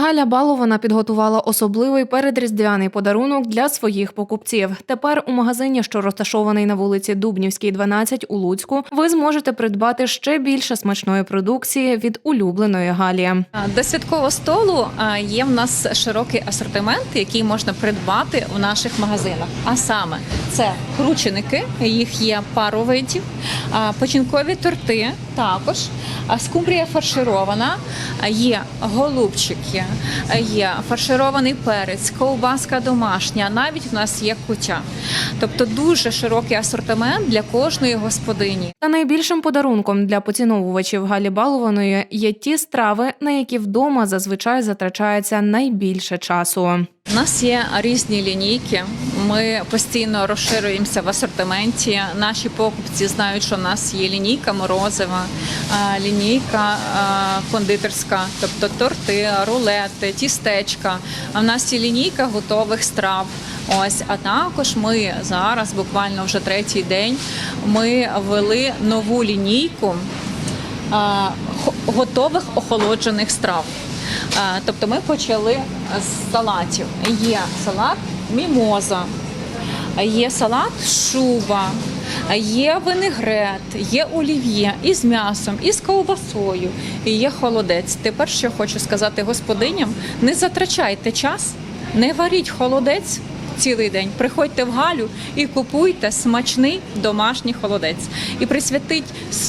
Галя Балована підготувала особливий передріздвяний подарунок для своїх покупців. Тепер у магазині, що розташований на вулиці Дубнівській, 12 у Луцьку, ви зможете придбати ще більше смачної продукції від улюбленої Галі. До святкового столу є в нас широкий асортимент, який можна придбати в наших магазинах. А саме це крученики, їх є пару видів, печінкові торти також, скумбрія фарширована, є голубчики, є фарширований перець, ковбаска домашня, навіть в нас є кутя. Тобто дуже широкий асортимент для кожної господині. Та найбільшим подарунком для поціновувачів Галі Балованої є ті страви, на які вдома зазвичай затрачається найбільше часу. У нас є різні лінійки. Ми постійно розширюємося в асортименті. Наші покупці знають, що в нас є лінійка морозива, лінійка кондитерська, тобто торти, рулети, тістечка. А в нас є лінійка готових страв. Ось, а також ми зараз, буквально вже третій день, ми ввели нову лінійку готових охолоджених страв. А, Тобто ми почали з салатів. Є салат мімоза, є салат шуба, є винегрет, є олів'є із м'ясом, і з ковбасою, і є холодець. Тепер що хочу сказати господиням: не затрачайте час, не варіть холодець. Цілий день приходьте в Галю і купуйте смачний домашній холодець. І присвятить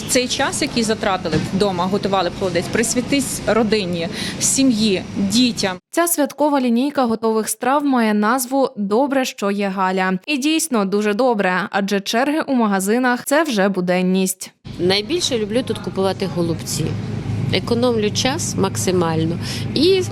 цей час, який затратили вдома, готували б холодець, присвятить родині, сім'ї, дітям. Ця святкова лінійка готових страв має назву Добре, що є Галя. І дійсно дуже добре, адже черги у магазинах це вже буденність. Найбільше люблю тут купувати голубці. Економлю час максимально. І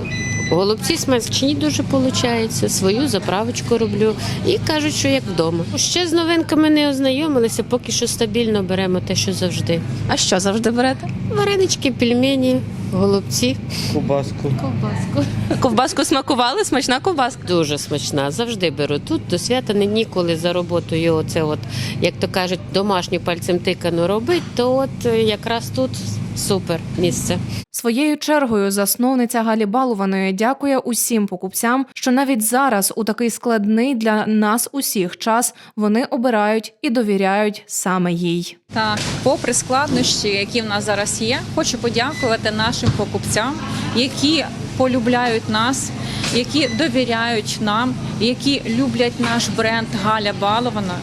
голубці смачні дуже виходить. Свою заправочку роблю. І кажуть, що як вдома. Ще з новинками не ознайомилися, поки що стабільно беремо те, що завжди. А що завжди берете? Варенички, пельмені, голубці. Кубаску. Ковбаску. Ковбаску смакували, смачна ковбаска. Дуже смачна. Завжди беру. Тут до свята не ніколи за роботою. Оце от, як то кажуть, домашню пальцем тикану робить, то от якраз тут супер місце. Своєю чергою засновниця Галі Балованої дякує усім покупцям, що навіть зараз, у такий складний для нас усіх час, вони обирають і довіряють саме їй. Так, попри складнощі, які в нас зараз є, хочу подякувати нашим покупцям, які полюбляють нас, які довіряють нам, які люблять наш бренд Галя Балована.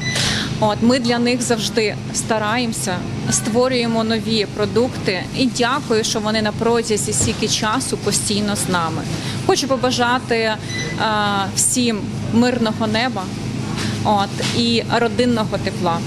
От ми для них завжди стараємося, створюємо нові продукти і дякую, що вони на протязі стільки часу постійно з нами. Хочу побажати е, всім мирного неба, от і родинного тепла.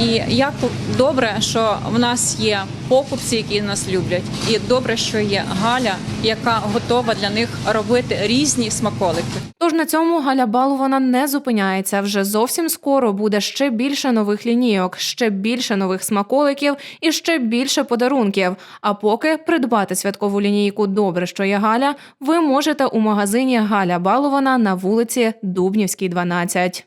І як добре, що в нас є покупці, які нас люблять, і добре, що є Галя, яка готова для них робити різні смаколики. Тож на цьому Галя Балована не зупиняється. Вже зовсім скоро буде ще більше нових лінійок, ще більше нових смаколиків і ще більше подарунків. А поки придбати святкову лінійку Добре, що є Галя, ви можете у магазині Галя Балована на вулиці Дубнівській, 12.